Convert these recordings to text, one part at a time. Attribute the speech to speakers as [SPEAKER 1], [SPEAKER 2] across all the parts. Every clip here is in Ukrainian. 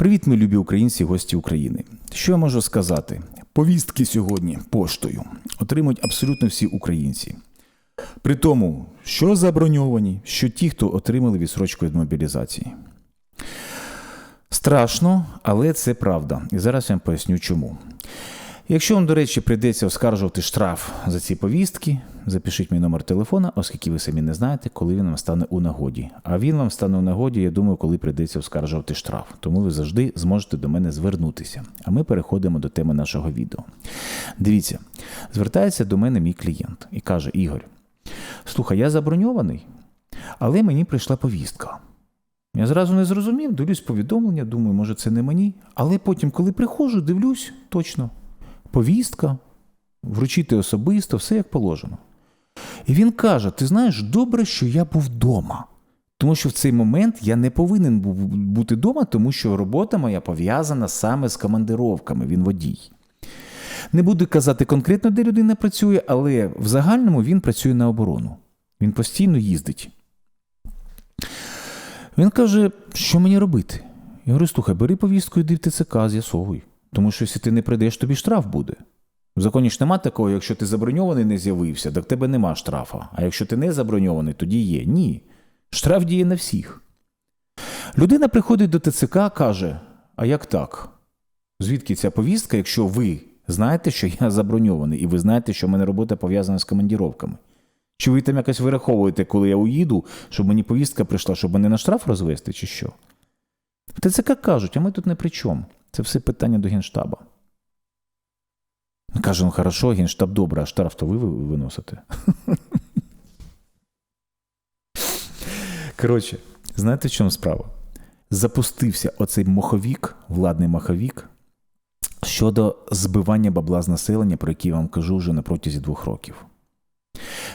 [SPEAKER 1] Привіт, мої любі українці, гості України. Що я можу сказати? Повістки сьогодні поштою отримують абсолютно всі українці. При тому, що заброньовані, що ті, хто отримали відсрочку від мобілізації. Страшно, але це правда. І зараз я вам поясню чому. Якщо вам, до речі, прийдеться оскаржувати штраф за ці повістки, запишіть мій номер телефона, оскільки ви самі не знаєте, коли він вам стане у нагоді. А він вам стане у нагоді, я думаю, коли прийдеться оскаржувати штраф. Тому ви завжди зможете до мене звернутися. А ми переходимо до теми нашого відео. Дивіться, звертається до мене мій клієнт і каже: Ігор, слухай, я заброньований, але мені прийшла повістка. Я зразу не зрозумів, дивлюсь повідомлення, думаю, може, це не мені. Але потім, коли приходжу, дивлюсь, точно, повістка, вручити особисто, все як положено. І він каже: Ти знаєш, добре, що я був вдома. Тому що в цей момент я не повинен був бути вдома, тому що робота моя пов'язана саме з командировками, він водій. Не буду казати конкретно, де людина працює, але в загальному він працює на оборону. Він постійно їздить. Він каже, що мені робити? Я говорю, слухай, бери повістку, йди в ТЦК, з'ясовуй. Тому що якщо ти не прийдеш, тобі штраф буде. В законі ж нема такого, якщо ти заброньований не з'явився, так тебе нема штрафа. А якщо ти не заброньований, тоді є. Ні. Штраф діє на всіх. Людина приходить до ТЦК, каже: А як так? Звідки ця повістка, якщо ви знаєте, що я заброньований, і ви знаєте, що в мене робота пов'язана з командіровками? Чи ви там якось вираховуєте, коли я уїду, щоб мені повістка прийшла, щоб мене на штраф розвести, чи що? В ТЦК кажуть, а ми тут не при чому. Це все питання до Генштаба. Каже, ну хорошо, Генштаб добре, а штраф то ви виносите. Коротше, знаєте, в чому справа? Запустився оцей моховік, владний маховік, щодо збивання бабла з населення, про який я вам кажу вже на протязі двох років.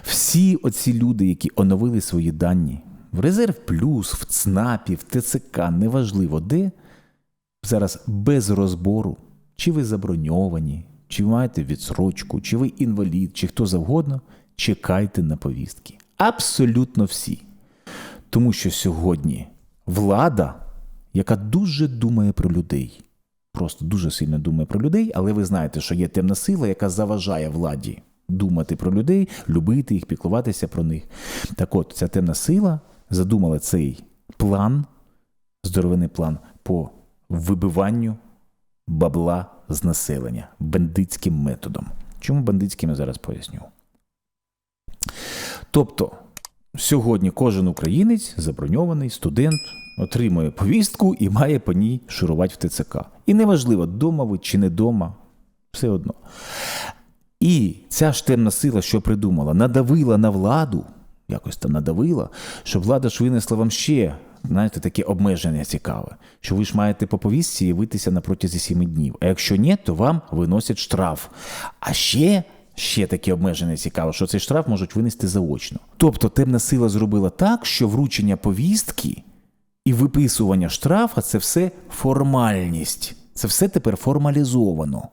[SPEAKER 1] Всі оці люди, які оновили свої дані в Резерв Плюс, в ЦНАПі, в ТЦК, неважливо де, зараз без розбору, чи ви заброньовані, чи маєте відсрочку, чи ви інвалід, чи хто завгодно, чекайте на повістки. Абсолютно всі. Тому що сьогодні влада, яка дуже думає про людей, просто дуже сильно думає про людей, але ви знаєте, що є темна сила, яка заважає владі думати про людей, любити їх, піклуватися про них. Так от, ця темна сила задумала цей план, здоровений план по вибиванню бабла з населення бандитським методом. Чому бандитським я зараз поясню? Тобто, сьогодні кожен українець, заброньований студент, отримує повістку і має по ній шурувати в ТЦК. І неважливо, дома ви чи не дома, все одно. І ця ж темна сила, що придумала, надавила на владу, якось там надавила, щоб влада ж винесла вам ще, знаєте, таке обмеження цікаве, що ви ж маєте по повістці явитися на протязі сіми днів. А якщо ні, то вам виносять штраф. А ще. Ще таке обмеження цікаве, що цей штраф можуть винести заочно. Тобто темна сила зробила так, що вручення повістки і виписування штрафа це все формальність. Це все тепер формалізовано.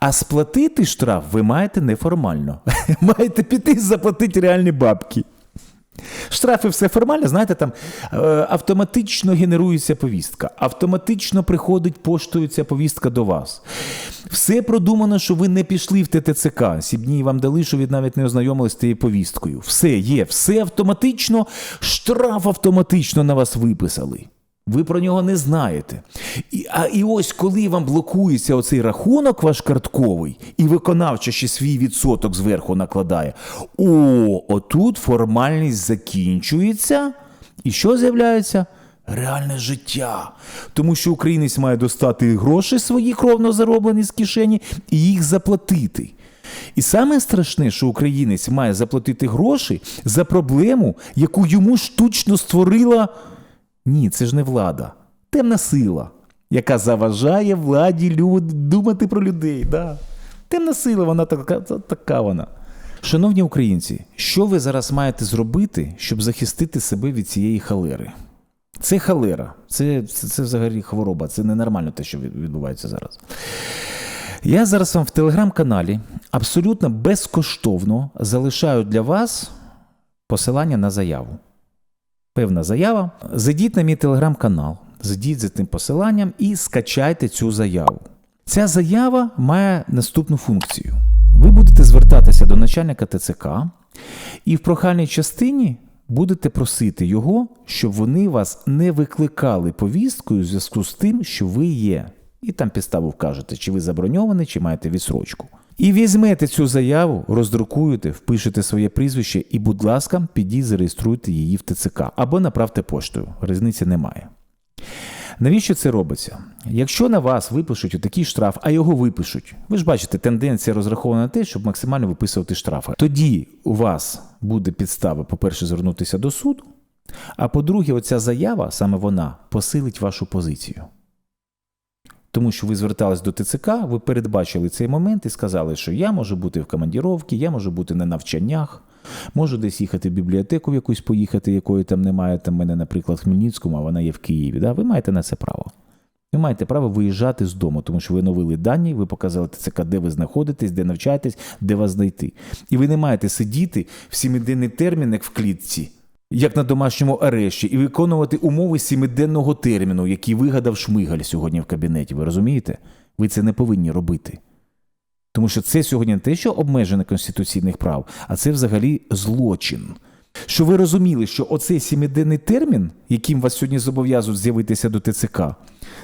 [SPEAKER 1] А сплатити штраф ви маєте неформально. маєте піти і заплатити реальні бабки. Штрафи все формально, знаєте, там е, автоматично генерується повістка, автоматично приходить поштою ця повістка до вас. Все продумано, що ви не пішли в ТТЦК. Сібні вам дали, що ви навіть не ознайомилися з тією повісткою. Все є, все автоматично, штраф автоматично на вас виписали. Ви про нього не знаєте. І, А і ось коли вам блокується оцей рахунок ваш картковий, і виконавча ще свій відсоток зверху накладає, о, отут формальність закінчується. І що з'являється? Реальне життя. Тому що українець має достати гроші свої кровно зароблені з кишені і їх заплатити. І саме страшне, що українець має заплатити гроші за проблему, яку йому штучно створила. Ні, це ж не влада. Темна сила, яка заважає владі люд... думати про людей. Да. Темна сила, вона така, така вона. Шановні українці, що ви зараз маєте зробити, щоб захистити себе від цієї халери? Це халера, це, це, це взагалі хвороба, це ненормально те, що відбувається зараз. Я зараз вам в телеграм-каналі абсолютно безкоштовно залишаю для вас посилання на заяву певна заява. Зайдіть на мій телеграм-канал. зайдіть за тим посиланням і скачайте цю заяву. Ця заява має наступну функцію. Ви будете звертатися до начальника ТЦК, і в прохальній частині будете просити його, щоб вони вас не викликали повісткою в зв'язку з тим, що ви є. І там підставу вкажете, чи ви заброньований, чи маєте відсрочку. І візьмете цю заяву, роздрукуєте, впишете своє прізвище і, будь ласка, підіть зареєструйте її в ТЦК або направте поштою. Різниці немає. Навіщо це робиться? Якщо на вас випишуть отакий штраф, а його випишуть, ви ж бачите, тенденція розрахована на те, щоб максимально виписувати штрафи. Тоді у вас буде підстава, по-перше, звернутися до суду, а по-друге, оця заява, саме вона, посилить вашу позицію. Тому що ви звертались до ТЦК, ви передбачили цей момент і сказали, що я можу бути в командіровці, я можу бути на навчаннях, можу десь їхати в бібліотеку в якусь поїхати, якої там немає. Там мене, наприклад, в Хмельницькому, а вона є в Києві. Да? Ви маєте на це право. Ви маєте право виїжджати з дому, тому що ви оновили дані, ви показали ТЦК, де ви знаходитесь, де навчаєтесь, де вас знайти. І ви не маєте сидіти в сімиденний термін, як в клітці, як на домашньому арешті, і виконувати умови сімиденного терміну, який вигадав Шмигаль сьогодні в кабінеті. Ви розумієте? Ви це не повинні робити. Тому що це сьогодні не те, що обмеження конституційних прав, а це взагалі злочин. Що ви розуміли, що оцей сімиденний термін, яким вас сьогодні зобов'язують з'явитися до ТЦК,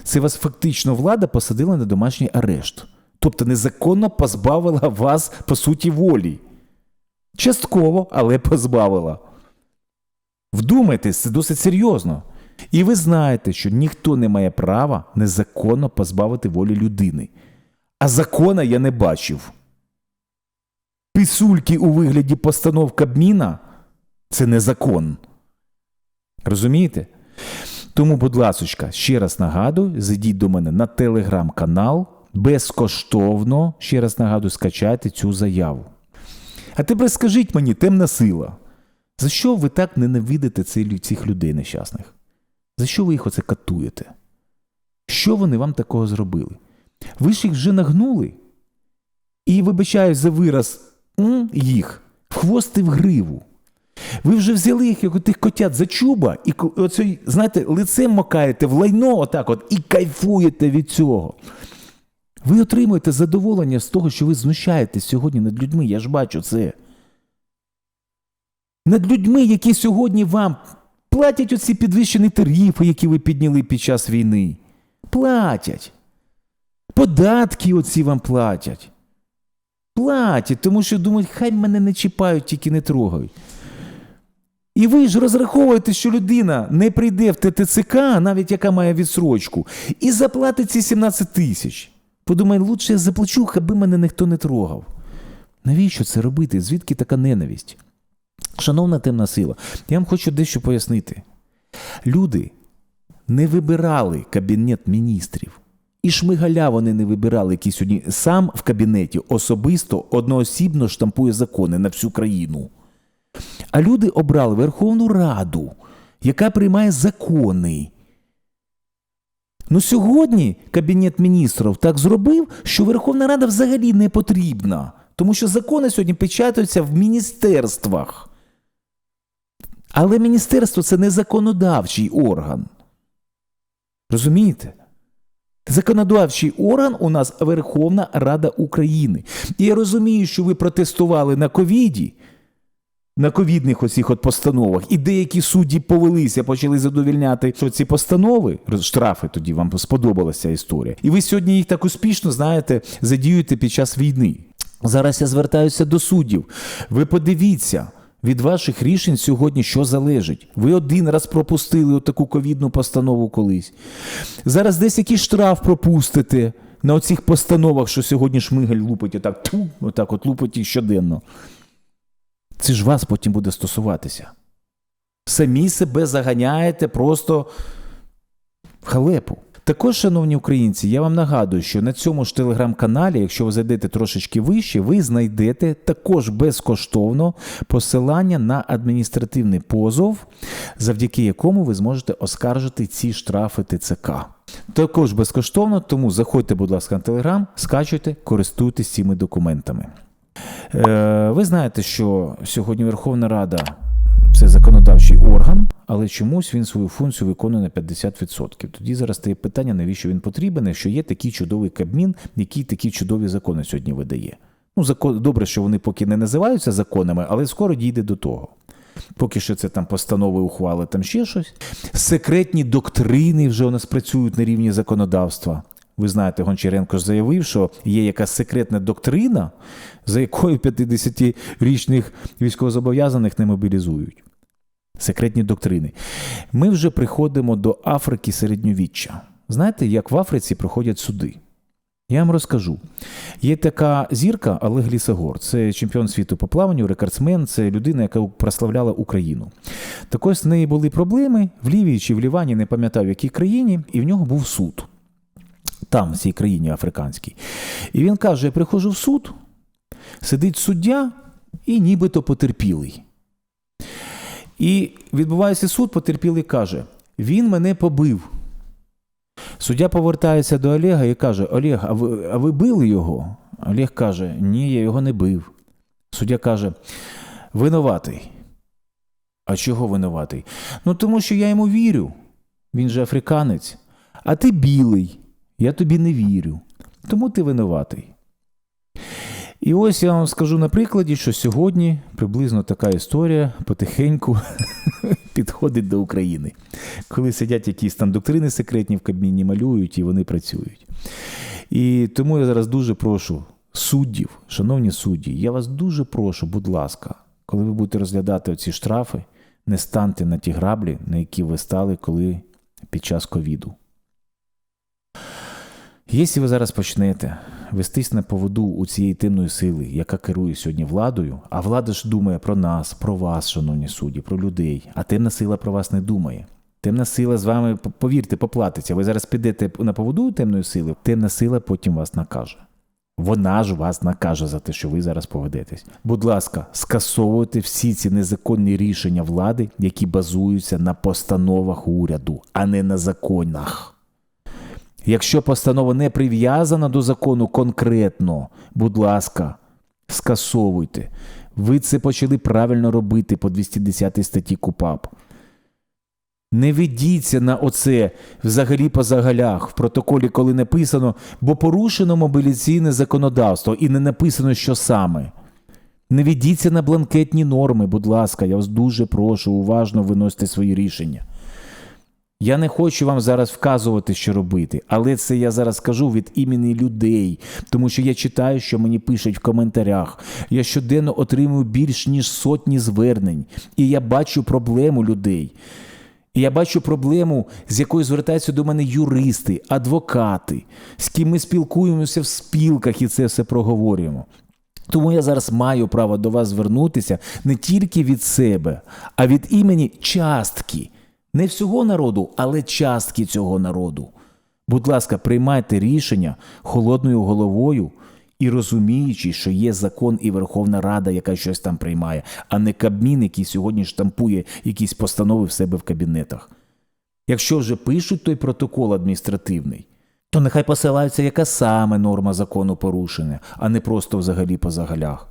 [SPEAKER 1] це вас фактично влада посадила на домашній арешт. Тобто незаконно позбавила вас, по суті, волі. Частково, але позбавила. Вдумайтесь, це досить серйозно. І ви знаєте, що ніхто не має права незаконно позбавити волі людини. А закона я не бачив. Писульки у вигляді постанов Кабміна це не закон. Розумієте? Тому, будь ласочка, ще раз нагадую, зайдіть до мене на телеграм-канал, безкоштовно, ще раз нагадую, скачайте цю заяву. А тепер скажіть мені, темна сила, за що ви так ненавидите цих людей нещасних? За що ви їх оце катуєте? Що вони вам такого зробили? Ви ж їх вже нагнули. І вибачаю за вираз їх в хвост і в гриву. Ви вже взяли їх, як тих котят за чуба, і оцей, знаєте, лицем макаєте в лайно, отак от, і кайфуєте від цього. Ви отримуєте задоволення з того, що ви знущаєтесь сьогодні над людьми. Я ж бачу це. Над людьми, які сьогодні вам платять оці підвищені тарифи, які ви підняли під час війни. Платять. Податки оці вам платять. Платять, тому що думають, хай мене не чіпають, тільки не трогають. І ви ж розраховуєте, що людина не прийде в ТТЦК, навіть яка має відсрочку, і заплатить ці 17 тисяч. Подумай, лучше я заплачу, аби мене ніхто не трогав. Навіщо це робити? Звідки така ненависть? Шановна темна сила, я вам хочу дещо пояснити. Люди не вибирали кабінет міністрів. І шмигаля вони не вибирали, який сьогодні сам в кабінеті особисто одноосібно штампує закони на всю країну. А люди обрали Верховну Раду, яка приймає закони. Ну сьогодні Кабінет міністрів так зробив, що Верховна Рада взагалі не потрібна, тому що закони сьогодні печатаються в міністерствах. Але міністерство це не законодавчий орган. Розумієте? Законодавчий орган у нас Верховна Рада України. І я розумію, що ви протестували на ковіді, на ковідних оцих от постановах, і деякі судді повелися, почали задовільняти що ці постанови, штрафи тоді вам сподобалася історія. І ви сьогодні їх так успішно, знаєте, задіюєте під час війни. Зараз я звертаюся до суддів. Ви подивіться. Від ваших рішень сьогодні що залежить? Ви один раз пропустили таку ковідну постанову колись. Зараз десь якийсь штраф пропустите на оцих постановах, що сьогодні шмигаль лупить отак, ту, отак от лупить їх щоденно. Це ж вас потім буде стосуватися. Самі себе заганяєте просто в халепу. Також, шановні українці, я вам нагадую, що на цьому ж телеграм-каналі, якщо ви зайдете трошечки вище, ви знайдете також безкоштовно посилання на адміністративний позов, завдяки якому ви зможете оскаржити ці штрафи ТЦК. Також безкоштовно, тому заходьте, будь ласка, на телеграм, скачуйте, користуйтесь цими документами. Е, ви знаєте, що сьогодні Верховна Рада це законодавчий орган, але чомусь він свою функцію виконує на 50%. Тоді зараз стає питання, навіщо він потрібен, якщо є такий чудовий Кабмін, який такі чудові закони сьогодні видає. Ну, закон добре, що вони поки не називаються законами, але скоро дійде до того. Поки що це там постанови, ухвали, там ще щось. Секретні доктрини вже у нас працюють на рівні законодавства. Ви знаєте, Гончаренко заявив, що є якась секретна доктрина, за якою 50-річних військовозобов'язаних не мобілізують. Секретні доктрини. Ми вже приходимо до Африки середньовіччя. Знаєте, як в Африці проходять суди? Я вам розкажу. Є така зірка Олег Лісогор. Це чемпіон світу по плаванню, рекордсмен, це людина, яка прославляла Україну. Так ось в неї були проблеми в Лівії чи в Лівані, не пам'ятаю в якій країні, і в нього був суд. Там, в цій країні африканській. І він каже: я приходжу в суд, сидить суддя і нібито потерпілий. І відбувається суд, потерпілий каже: він мене побив. Суддя повертається до Олега і каже: Олег, а ви, а ви били його? Олег каже: Ні, я його не бив. Суддя каже: Винуватий. А чого винуватий? Ну тому що я йому вірю. Він же африканець. А ти білий. Я тобі не вірю. Тому ти винуватий. І ось я вам скажу на прикладі, що сьогодні приблизно така історія потихеньку підходить до України. Коли сидять якісь там доктрини секретні в Кабміні, малюють і вони працюють. І тому я зараз дуже прошу суддів, шановні судді, я вас дуже прошу, будь ласка, коли ви будете розглядати оці штрафи, не станьте на ті граблі, на які ви стали коли під час ковіду. Якщо ви зараз почнете вестись на поводу у цієї темної сили, яка керує сьогодні владою, а влада ж думає про нас, про вас, шановні судді, про людей, а темна сила про вас не думає. Темна сила з вами, повірте, поплатиться. Ви зараз підете на поводу темної сили, темна сила потім вас накаже. Вона ж вас накаже за те, що ви зараз поведетесь. Будь ласка, скасовуйте всі ці незаконні рішення влади, які базуються на постановах уряду, а не на законах. Якщо постанова не прив'язана до закону конкретно, будь ласка, скасовуйте. Ви це почали правильно робити по 210 статті КУПАП. Не ведіться на оце взагалі по загалях в протоколі, коли написано, бо порушено мобілізаційне законодавство і не написано, що саме. Не ведіться на бланкетні норми, будь ласка, я вас дуже прошу, уважно виносити свої рішення. Я не хочу вам зараз вказувати, що робити, але це я зараз кажу від імені людей, тому що я читаю, що мені пишуть в коментарях. Я щоденно отримую більш ніж сотні звернень, і я бачу проблему людей. І я бачу проблему, з якою звертаються до мене юристи, адвокати, з ким ми спілкуємося в спілках і це все проговорюємо. Тому я зараз маю право до вас звернутися не тільки від себе, а від імені частки. Не всього народу, але частки цього народу. Будь ласка, приймайте рішення холодною головою і розуміючи, що є закон і Верховна Рада, яка щось там приймає, а не Кабмін, який сьогодні штампує якісь постанови в себе в кабінетах. Якщо вже пишуть той протокол адміністративний, то нехай посилаються, яка саме норма закону порушена, а не просто взагалі по загалях.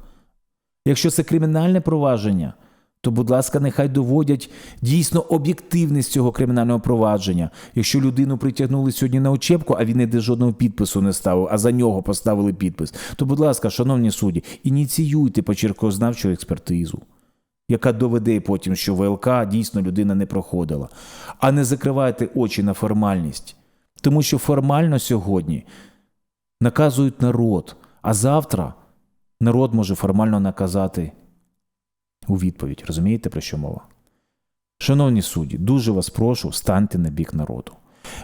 [SPEAKER 1] Якщо це кримінальне провадження, то, будь ласка, нехай доводять дійсно об'єктивність цього кримінального провадження. Якщо людину притягнули сьогодні на очепку, а він ніде жодного підпису не ставив, а за нього поставили підпис, то, будь ласка, шановні судді, ініціюйте почеркознавчу експертизу, яка доведе потім, що ВЛК дійсно людина не проходила, а не закривайте очі на формальність. Тому що формально сьогодні наказують народ, а завтра народ може формально наказати у відповідь. Розумієте, про що мова? Шановні судді, дуже вас прошу, станьте на бік народу.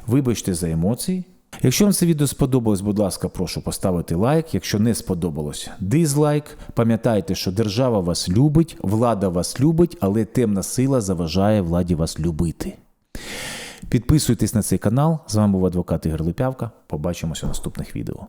[SPEAKER 1] Вибачте за емоції. Якщо вам це відео сподобалось, будь ласка, прошу поставити лайк. Якщо не сподобалось, дизлайк. Пам'ятайте, що держава вас любить, влада вас любить, але темна сила заважає владі вас любити. Підписуйтесь на цей канал. З вами був адвокат Ігор Липявка. Побачимося в наступних відео.